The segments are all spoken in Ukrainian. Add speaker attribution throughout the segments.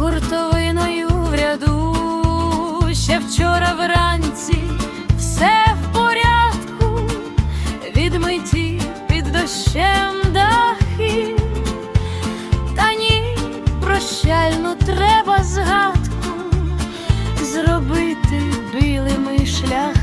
Speaker 1: хуртовиною в ряду. Ще вчора вранці все в порядку, відмиті під дощем дахи. Та ні, прощальну треба згадку зробити білими шляхи.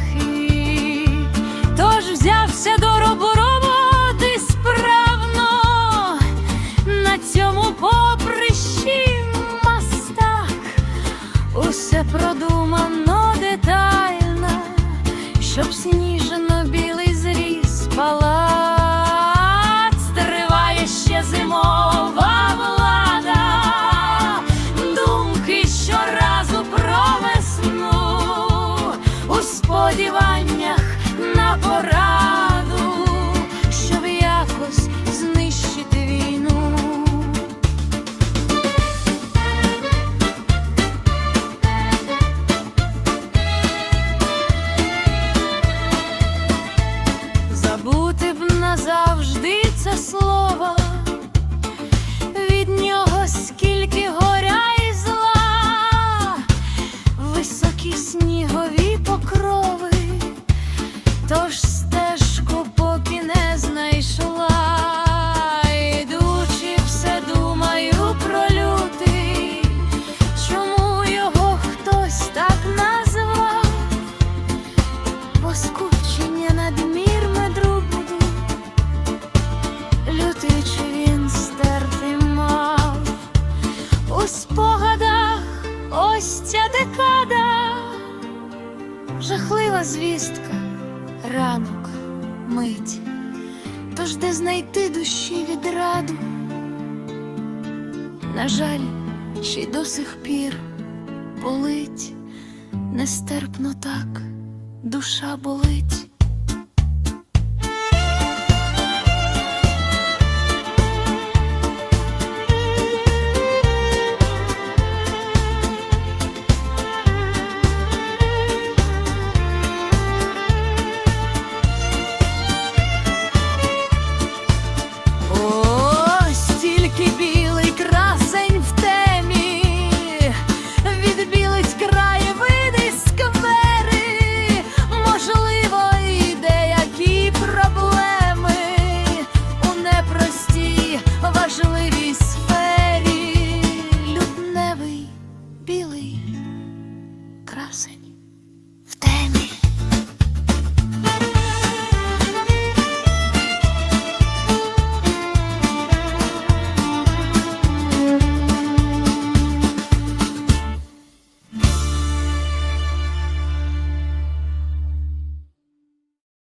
Speaker 1: Назавжди це слово, у спогадах ось ця декада, жахлива звістка, ранок, мить, тож де знайти душі відраду? На жаль, ще й до сих пір болить нестерпно так душа болить. Señor.